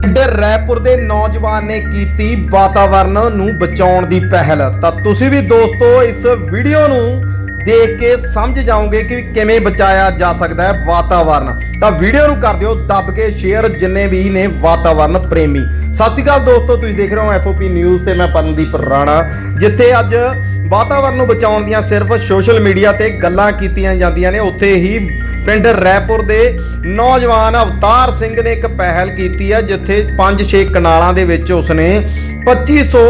ਪਿੰਡ ਰੈਪੁਰ ਦੇ ਨੌਜਵਾਨ ਨੇ ਕੀਤੀ ਵਾਤਾਵਰਨ ਨੂੰ ਬਚਾਉਣ ਦੀ ਪਹਿਲ। ਤਾਂ ਤੁਸੀਂ ਵੀ ਦੋਸਤੋ ਇਸ ਵੀਡੀਓ ਨੂੰ ਦੇਖ ਕੇ ਸਮਝ ਜਾਓਗੇ ਕਿ ਕਿਵੇਂ ਬਚਾਇਆ ਜਾ ਸਕਦਾ ਹੈ ਵਾਤਾਵਰਣ ਤਾਂ ਵੀਡੀਓ ਨੂੰ ਕਰ ਦਿਓ, ਦੱਬ ਕੇ ਸ਼ੇਅਰ ਜਿੰਨੇ ਵੀ ਨੇ ਵਾਤਾਵਰਨ ਪ੍ਰੇਮੀ। ਸਤਿ ਸ਼੍ਰੀ ਅਕਾਲ ਦੋਸਤੋ, ਤੁਸੀਂ ਦੇਖ ਰਹੇ ਹੋ ਐਫਓਪੀ ਨਿਊਜ਼ ਤੇ ਮੈਂ ਪਰਮਦੀਪ ਰਾਣਾ। ਜਿੱਥੇ ਅੱਜ ਵਾਤਾਵਰਨ ਨੂੰ ਬਚਾਉਣ ਦੀਆਂ ਸਿਰਫ ਸੋਸ਼ਲ ਮੀਡੀਆ ਤੇ ਗੱਲਾਂ ਕੀਤੀਆਂ ਜਾਂਦੀਆਂ ਨੇ, ਉੱਥੇ ਹੀ ਪਿੰਡ ਰੈਪੁਰ ਦੇ ਨੌਜਵਾਨ ਅਵਤਾਰ ਸਿੰਘ ਨੇ ਇੱਕ ਪਹਿਲ ਕੀਤੀ ਹੈ ਜਿੱਥੇ 5-6 ਕਨਾਲਾਂ ਦੇ ਵਿੱਚ ਉਸਨੇ 2500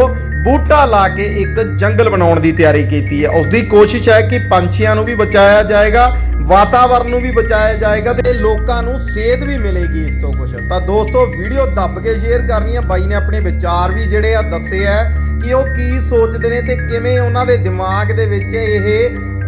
ਬੂਟਾ ਲਾ ਕੇ ਇੱਕ ਜੰਗਲ ਬਣਾਉਣ ਦੀ ਤਿਆਰੀ ਕੀਤੀ ਹੈ ਉਸ ਦੀ ਕੋਸ਼ਿਸ਼ ਹੈ ਕਿ ਪੰਛੀਆਂ ਨੂੰ ਵੀ ਬਚਾਇਆ ਜਾਏਗਾ, ਵਾਤਾਵਰਨ ਨੂੰ ਵੀ ਬਚਾਇਆ ਜਾਏਗਾ ਤੇ ਲੋਕਾਂ ਨੂੰ ਸੇਧ ਵੀ ਮਿਲੇਗੀ ਇਸ ਤੋਂ ਕੁਝ ਤਾਂ ਦੋਸਤੋ, ਵੀਡੀਓ ਦੱਬ ਕੇ ਸ਼ੇਅਰ ਕਰਨੀ ਆ। ਬਾਈ ਨੇ ਆਪਣੇ ਵਿਚਾਰ ਵੀ ਜਿਹੜੇ ਆ ਦੱਸੇ ਆ ਕਿ ਉਹ ਕੀ ਸੋਚਦੇ ਨੇ ਤੇ ਕਿਵੇਂ ਉਹਨਾਂ ਦੇ ਦਿਮਾਗ ਦੇ ਵਿੱਚ ਇਹ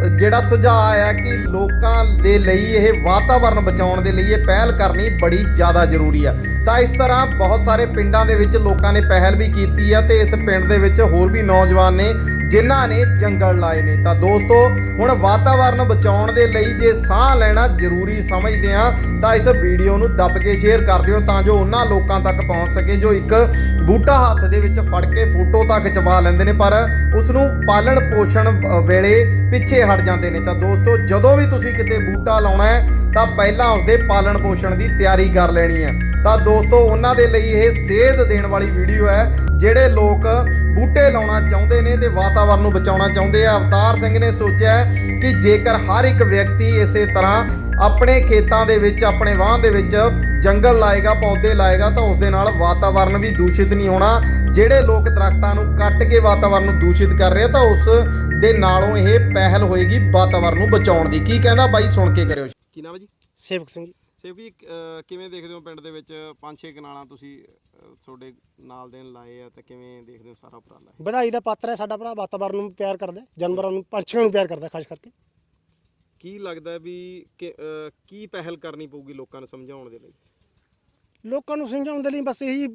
ਜਿਹੜਾ ਸੁਝਾਅ ਆਇਆ ਕਿ ਲੋਕਾਂ ਦੇ ਲਈ ਇਹ ਵਾਤਾਵਰਣ ਬਚਾਉਣ ਦੇ ਲਈ ਇਹ ਪਹਿਲ ਕਰਨੀ ਬੜੀ ਜ਼ਿਆਦਾ ਜ਼ਰੂਰੀ ਆ। ਤਾਂ ਇਸ ਤਰ੍ਹਾਂ ਬਹੁਤ ਸਾਰੇ ਪਿੰਡਾਂ ਦੇ ਵਿੱਚ ਲੋਕਾਂ ਨੇ ਪਹਿਲ ਵੀ ਕੀਤੀ ਆ ਤੇ ਇਸ ਪਿੰਡ ਦੇ ਵਿੱਚ ਹੋਰ ਵੀ ਨੌਜਵਾਨ ਨੇ ਜਿਨ੍ਹਾਂ ਨੇ ਜੰਗਲ ਲਾਏ ਨੇ। ਤਾਂ ਦੋਸਤੋ, ਹੁਣ ਵਾਤਾਵਰਨ ਬਚਾਉਣ ਦੇ ਲਈ ਜੇ ਸਾਹ ਲੈਣਾ ਜ਼ਰੂਰੀ ਸਮਝਦੇ ਆ ਤਾਂ ਇਸ ਵੀਡੀਓ ਨੂੰ ਦੱਬ ਕੇ ਸ਼ੇਅਰ ਕਰ ਦਿਓ ਤਾਂ ਜੋ ਉਹਨਾਂ ਲੋਕਾਂ ਤੱਕ ਪਹੁੰਚ ਸਕੇ ਜੋ ਇੱਕ ਬੂਟਾ ਹੱਥ ਦੇ ਵਿੱਚ ਫੜ ਕੇ ਫੋਟੋ ਤੱਕ ਖਿਚਵਾ ਲੈਂਦੇ ਨੇ, ਪਰ ਉਸ ਨੂੰ ਪਾਲਣ ਪੋਸ਼ਣ ਵੇਲੇ ਪਿੱਛੇ ਹਟ ਜਾਂਦੇ ਨੇ। ਤਾਂ ਦੋਸਤੋ, ਜਦੋਂ ਵੀ ਤੁਸੀਂ ਕਿਤੇ ਬੂਟਾ ਲਾਉਣਾ ਹੈ ਤਾਂ ਪਹਿਲਾਂ ਉਸਦੇ ਪਾਲਣ ਪੋਸ਼ਣ ਦੀ ਤਿਆਰੀ ਕਰ ਲੈਣੀ ਹੈ। ਤਾਂ ਦੋਸਤੋ, ਉਹਨਾਂ ਦੇ ਲਈ ਇਹ ਸੇਧ ਦੇਣ ਵਾਲੀ ਵੀਡੀਓ ਹੈ, ਜਿਹੜੇ ਲੋਕ ਬੂਟੇ ਲਾਉਣਾ ਚਾਹੁੰਦੇ ਨੇ ਤੇ ਵਾਤਾਵਰਨ ਨੂੰ ਬਚਾਉਣਾ ਚਾਹੁੰਦੇ ਆ। ਅਵਤਾਰ ਸਿੰਘ ਨੇ ਸੋਚਿਆ ਕਿ ਜੇਕਰ ਹਰ ਇੱਕ ਵਿਅਕਤੀ ਇਸੇ ਤਰ੍ਹਾਂ ਆਪਣੇ ਖੇਤਾਂ ਦੇ ਵਿੱਚ, ਆਪਣੇ ਵਾਹਨ ਦੇ ਵਿੱਚ ਜੰਗਲ ਲਾਏਗਾ, ਪੌਦੇ ਲਾਏਗਾ, ਤਾਂ ਉਸ ਦੇ ਨਾਲ ਵਾਤਾਵਰਨ ਵੀ ਦੂਸ਼ਿਤ ਨਹੀਂ ਹੋਣਾ। ਜਿਹੜੇ ਲੋਕ ਦਰਖਤਾਂ ਨੂੰ ਕੱਟ ਕੇ ਵਾਤਾਵਰਨ ਨੂੰ ਦੂਸ਼ਿਤ ਕਰ ਰਹੇ ਤਾਂ ਉਸ ਦੇ ਨਾਲੋਂ ਇਹ ਪਹਿਲ ਹੋਏਗੀ ਵਾਤਾਵਰਨ ਨੂੰ ਬਚਾਉਣ ਦੀ। ਕੀ ਕਹਿੰਦਾ ਬਾਈ? ਸੁਣ ਕੇ ਕਰਿਓ। ਕੀ ਨਾਮ ਹੈ ਜੀ? ਸੇਵਕ ਸਿੰਘ ਜੀ। ਸੇਵ ਜੀ ਅਹ ਕਿਵੇਂ ਦੇਖਦੇ ਹੋ ਪਿੰਡ ਦੇ ਵਿੱਚ ਪੰਜ ਛੇ ਕਨਾਲਾਂ ਤੁਸੀਂ ਅਹ, ਤੁਹਾਡੇ ਨਾਲ ਦੇਣ ਲਾਏ ਆ ਤੇ ਕਿਵੇਂ ਦੇਖਦੇ ਹੋ ਸਾਰਾ ਉਪਰਾਲਾ? ਵਧਾਈ ਦਾ ਪਾਤਰ ਹੈ ਸਾਡਾ ਭਰਾ ਵਾਤਾਵਰਨ ਨੂੰ ਪਿਆਰ ਕਰਦਾ ਹੈ, ਜਾਨਵਰਾਂ ਨੂੰ ਪੰਛੀਆਂ ਨੂੰ ਪਿਆਰ ਕਰਦਾ ਹੈ ਖਾਸ ਕਰਕੇ। ਕੀ ਲੱਗਦਾ ਵੀ ਕਿ ਅਹ, ਕੀ ਪਹਿਲ ਕਰਨੀ ਪਊਗੀ ਲੋਕਾਂ ਨੂੰ ਸਮਝਾਉਣ ਦੇ ਲਈ? ਲੋਕਾਂ ਨੂੰ ਸਮਝਾਉਣ ਦੇ ਲਈ ਬਸ ਇਹੀ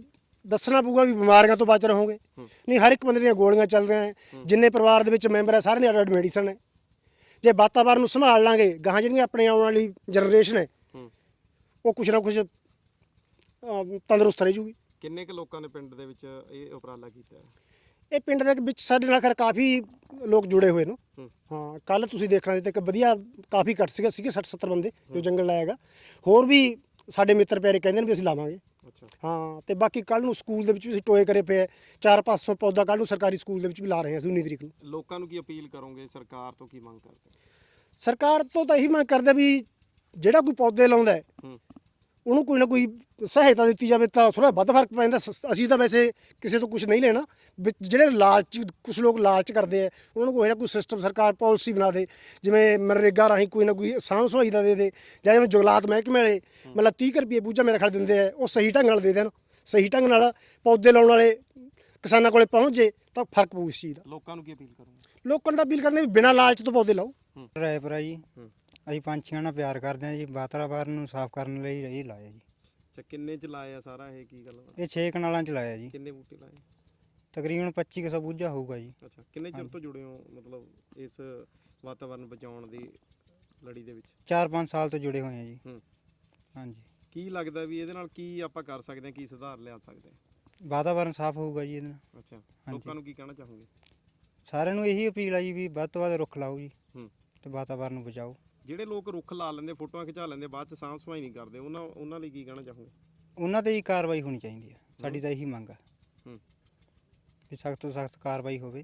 ਦੱਸਣਾ ਪਊਗਾ ਵੀ ਬਿਮਾਰੀਆਂ ਤੋਂ ਬਚ ਰਹੋਗੇ ਹੂੰ। ਨਹੀਂ ਹਰ ਇੱਕ ਬੰਦੇ ਦੀਆਂ ਗੋਲੀਆਂ ਚੱਲਦੀਆਂ ਹੈ ਜਿੰਨੇ ਪਰਿਵਾਰ ਦੇ ਵਿੱਚ ਮੈਂਬਰ ਹੈ ਸਾਰਿਆਂ ਦੀ ਅੱਡ ਮੈਡੀਸਨ ਹੈ। ਜੇ ਵਾਤਾਵਰਨ ਨੂੰ ਸੰਭਾਲ ਲਾਂਗੇ ਗਾਹਾਂ ਜਿਹੜੀਆਂ ਆਪਣੇ ਆਉਣ ਵਾਲੀ ਜਨਰੇਸ਼ਨ ਹੈ ਉਹ ਕੁਛ ਨਾ ਕੁਛ ਅਮ, ਤੰਦਰੁਸਤ ਰਹਿ ਜੂਗੀ। ਕਿੰਨੇ ਕੁ ਲੋਕਾਂ ਨੇ ਪਿੰਡ ਦੇ ਵਿੱਚ ਇਹ ਉਪਰਾਲਾ ਕੀਤਾ? ਹੈ? ਇਹ ਪਿੰਡ ਦੇ ਵਿੱਚ ਸਾਡੇ ਨਾਲ ਖੈਰ ਕਾਫੀ ਲੋਕ ਜੁੜੇ ਹੋਏ ਨੇ। ਹੂੰ। ਹਾਂ ਕੱਲ ਤੁਸੀਂ ਦੇਖਣਾ ਤੇ ਇੱਕ ਵਧੀਆ ਕਾਫੀ ਘੱਟ ਸੀਗਾ ਸੀਗੇ 60 70 ਬੰਦੇ ਜੋ ਜੰਗਲ ਲਾਏਗਾ ਹੋਰ ਵੀ ਸਾਡੇ ਮਿੱਤਰ ਪਿਆਰੇ ਕਹਿੰਦੇ ਨੇ ਵੀ ਅਸੀਂ ਲਾਵਾਂਗੇ। ਅੱਛਾ। ਹਾਂ ਤੇ ਬਾਕੀ ਕੱਲ ਨੂੰ ਸਕੂਲ ਦੇ ਵਿੱਚ ਵੀ ਅਸੀਂ ਟੋਏ ਕਰੇ ਪਏ ਆ। ਚਾਰ 500 ਪੌਦਾ ਕੱਲ ਨੂੰ ਸਰਕਾਰੀ ਸਕੂਲ ਦੇ ਵਿੱਚ ਵੀ ਲਾ ਰਹੇ ਹਾਂ ਅਸੀਂ 19 ਤਰੀਕ ਨੂੰ। ਲੋਕਾਂ ਨੂੰ ਕੀ ਅਪੀਲ ਕਰੋਗੇ? ਸਰਕਾਰ ਤੋਂ ਕੀ ਮੰਗ ਕਰਦੇ? ਸਰਕਾਰ ਤੋਂ ਤਾਂ ਇਹੀ ਮੰਗ ਕਰਦੇ ਵੀ ਜਿਹੜਾ ਕੋਈ ਪੌਦੇ ਲਾਉਂਦਾ ਹੈ, ਹੂੰ। ਉਹਨੂੰ ਕੋਈ ਨਾ ਕੋਈ ਸਹਾਇਤਾ ਦਿੱਤੀ ਜਾਵੇ ਤਾਂ ਥੋੜਾ ਵੱਧ ਫ਼ਰਕ ਪੈਂਦਾ ਸ- ਅਸੀਂ ਤਾਂ ਵੈਸੇ ਕਿਸੇ ਤੋਂ ਕੁਝ ਨਹੀਂ ਲੈਣਾ। ਵੀ ਜਿਹੜੇ ਲਾਲਚ ਕੁਝ ਲੋਕ ਲਾਲਚ ਕਰਦੇ ਆ ਉਹਨਾਂ ਨੂੰ ਕੋਈ ਨਾ ਕੋਈ ਸਿਸਟਮ ਸਰਕਾਰ ਪਾਲਿਸੀ ਬਣਾ ਦੇ। ਜਿਵੇਂ ਮਨਰੇਗਾ ਰਾਹੀਂ ਕੋਈ ਨਾ ਕੋਈ ਸਾਂਭ ਸੰਭਾਈ ਦਾ ਦੇ ਦੇ। ਜਾਂ ਜਿਵੇਂ ਜੁਗਲਾਤ ਮਹਿਕਮੇ ਵਾਲੇ ਮਤਲਬ 30 ਕੁ ਰੁਪਏ ਬੂਝਾ ਮੇਰੇ ਖਿਆਲ ਦਿੰਦੇ ਆ ਉਹ ਸਹੀ ਢੰਗ ਨਾਲ ਦੇ ਦੇਣ। ਸਹੀ ਢੰਗ ਨਾਲ ਪੌਦੇ ਲਾਉਣ ਵਾਲੇ ਕਿਸਾਨਾਂ ਕੋਲੇ ਪਹੁੰਚ ਜੇ ਤਾਂ ਫ਼ਰਕ ਪਊ ਇਸ ਚੀਜ਼ ਦਾ। ਲੋਕਾਂ ਨੂੰ ਕੀ ਅਪੀਲ ਕਰੋਗੇ? ਲੋਕਾਂ ਨੂੰ ਤਾਂ ਅਪੀਲ ਕਰਨੀ ਵੀ ਬਿਨਾਂ ਲਾਲਚ ਤੋਂ ਪੌਦੇ ਲਾਓ। ਰਾਏਪੁਰਾ ਜੀ। ਅਸੀਂ ਪੰਛੀਆਂ ਨਾਲ ਪਿਆਰ ਕਰਦੇ ਹਾਂ ਜੀ ਵਾਤਾਵਰਨ ਨੂੰ ਸਾਫ਼ ਕਰਨ ਲਈ ਇਹ ਲਾਇਆ ਜੀ। ਅੱਛਾ ਕਿੰਨੇ ਚ ਲਾਇਆ ਸਾਰਾ ਇਹ ਕੀ ਗੱਲ? ਇਹ 6 ਕਨਾਲਾਂ ਚ ਲਾਇਆ ਜੀ। ਕਿੰਨੇ ਬੂਟੇ ਲਾਏ? ਤਕਰੀਬਨ 25 ਕੁ ਬੂਝਾ ਹੋਊਗਾ ਜੀ। ਅੱਛਾ ਕਿੰਨੇ ਚਿਰ ਤੋਂ ਜੁੜੇ ਹੋ ਮਤਲਬ ਇਸ ਵਾਤਾਵਰਨ ਬਚਾਉਣ ਦੀ ਲੜੀ ਦੇ ਵਿੱਚ? 4-5 ਸਾਲ ਤੋਂ ਜੁੜੇ ਹੋਏ ਹਾਂ ਜੀ। ਹੂੰ। ਹਾਂਜੀ। ਕੀ ਲੱਗਦਾ ਵੀ ਇਹਦੇ ਨਾਲ ਕੀ ਆਪਾਂ ਕਰ ਸਕਦੇ ਹਾਂ ਕੀ ਸੁਧਾਰ ਲਿਆ ਸਕਦੇ ਹਾਂ? ਵਾਤਾਵਰਨ ਸਾਫ਼ ਹੋਊਗਾ ਜੀ ਇਹਦੇ ਨਾਲ। ਅੱਛਾ ਲੋਕਾਂ ਨੂੰ ਕੀ ਕਹਿਣਾ ਚਾਹੋਗੇ? ਸਾਰਿਆਂ ਨੂੰ ਇਹੀ ਅਪੀਲ ਆ ਜੀ ਵੀ ਵੱਧ ਤੋਂ ਵੱਧ ਰੁੱਖ ਲਾਓ ਜੀ ਹੂੰ। ਤੇ ਵਾਤਾਵਰਨ ਨੂੰ ਬਚਾਓ। ਜਿਹੜੇ ਲੋਕ ਰੁੱਖ ਲਾ ਲੈਂਦੇ ਫੋਟੋਆਂ ਖਿਚਾ ਲੈਂਦੇ ਬਾਅਦ ਚ ਸਾਂਭ ਸਫ਼ਾਈ ਨਹੀਂ ਕਰਦੇ ਉਹਨਾਂ ਉਹਨਾਂ ਲਈ ਕੀ ਕਹਿਣਾ ਚਾਹੋਗੇ? ਉਹਨਾਂ ਤੇ ਹੀ ਕਾਰਵਾਈ ਹੋਣੀ ਚਾਹੀਦੀ ਹੈ। ਸਾਡੀ ਤਾਂ ਇਹੀ ਮੰਗ ਆ। ਹੂੰ। ਵੀ ਸਖਤ ਤੋਂ ਸਖਤ ਕਾਰਵਾਈ ਹੋਵੇ।